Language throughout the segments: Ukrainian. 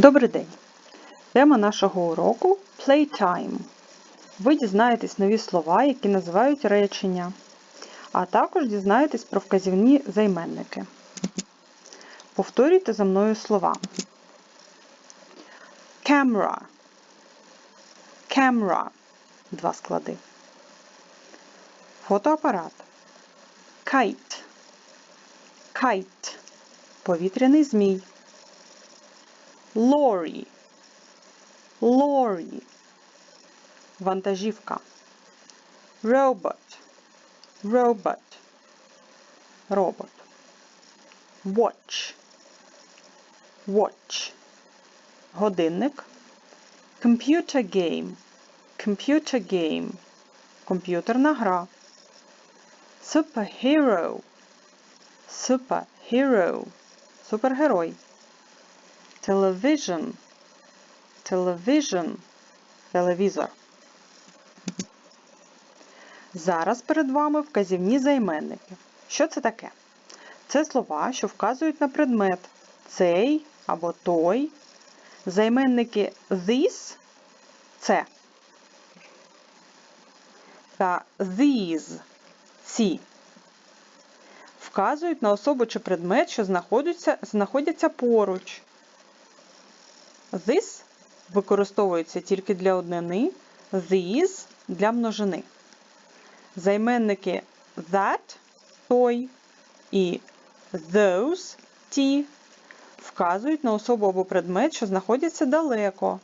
Добрий день! Тема нашого уроку Playtime. Ви дізнаєтесь нові слова, які називають речення, а також дізнаєтесь про вказівні займенники. Повторюйте за мною слова. Camera. Camera. Два склади. Фотоапарат. Kite. Kite. Повітряний змій. Lorry. Lorry. Вантажівка. Robot. Robot. Робот. Watch. Watch. Годинник. Computer game. Computer game. Комп'ютерна гра. Superhero. Superhero. Супергерой. Television. Television. Телевізор. Зараз перед вами вказівні займенники. Що це таке? Це слова, що вказують на предмет цей або той. Займенники this це. Та these ці. Вказують на особу чи предмет, що знаходяться, знаходяться поруч. This використовується тільки для однини, these для множини. Займенники that той і those ті вказують на особу або предмет, що знаходяться далеко.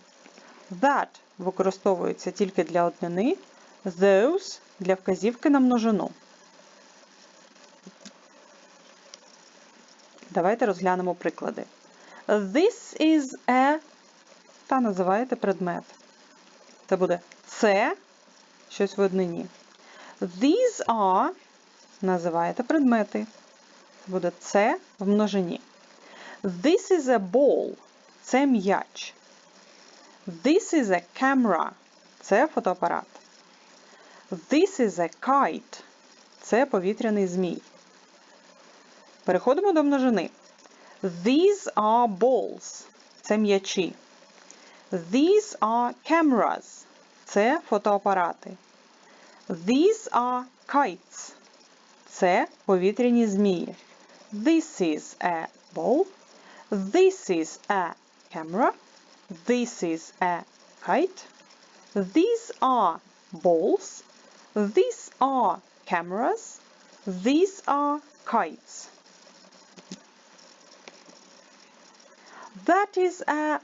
That використовується тільки для однини, those для вказівки на множину. Давайте розглянемо приклади. This is a та називаєте предмет. Це буде це щось в однині. These are називаєте предмети. Це буде це в множині. This is a ball. Це м'яч. This is a camera. Це фотоапарат. This is a kite. Це повітряний змій. Переходимо до множини. These are balls. Це м'ячі. These are cameras. Це фотоапарати. These are kites. Це повітряні змії. This is a ball. This is a camera. This is a kite. These are balls. These are cameras. These are kites. That is a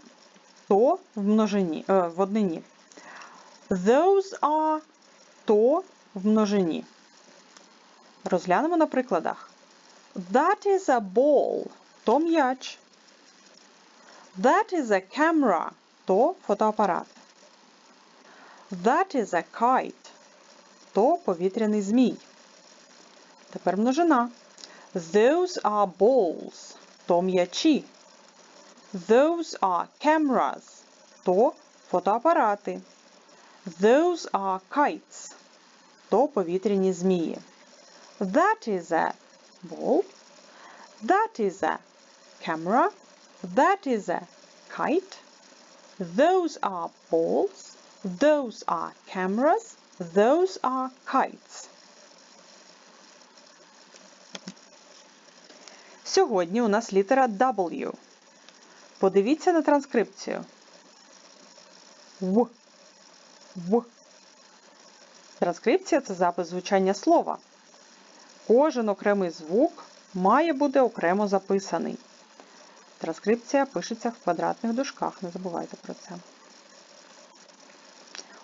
то в множині, е, в однині. Those are то в множині. Розглянемо на прикладах. That is a ball то м'яч. That is a camera то фотоапарат. That is a kite то повітряний змій. Тепер множина. Those are balls то м'ячі. Those are cameras. То фотоапарати. Those are kites. То повітряні змії. That is a ball. That is a camera. That is a kite. Those are balls. Those are cameras. Those are kites. Сьогодні у нас літера W. Подивіться на транскрипцію. В. В. Транскрипція це запис звучання слова. Кожен окремий звук має бути окремо записаний. Транскрипція пишеться в квадратних дужках, не забувайте про це.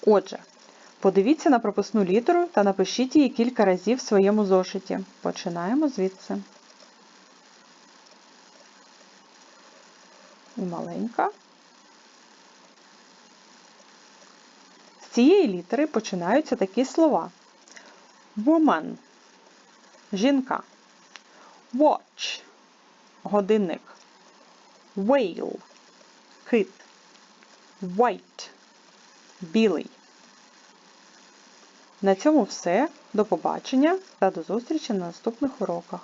Отже, подивіться на прописну літеру та напишіть її кілька разів в своєму зошиті. Починаємо звідси. І маленька. З цієї літери починаються такі слова: woman жінка, watch годинник, whale кит, white білий. На цьому все. До побачення та до зустрічі на наступних уроках.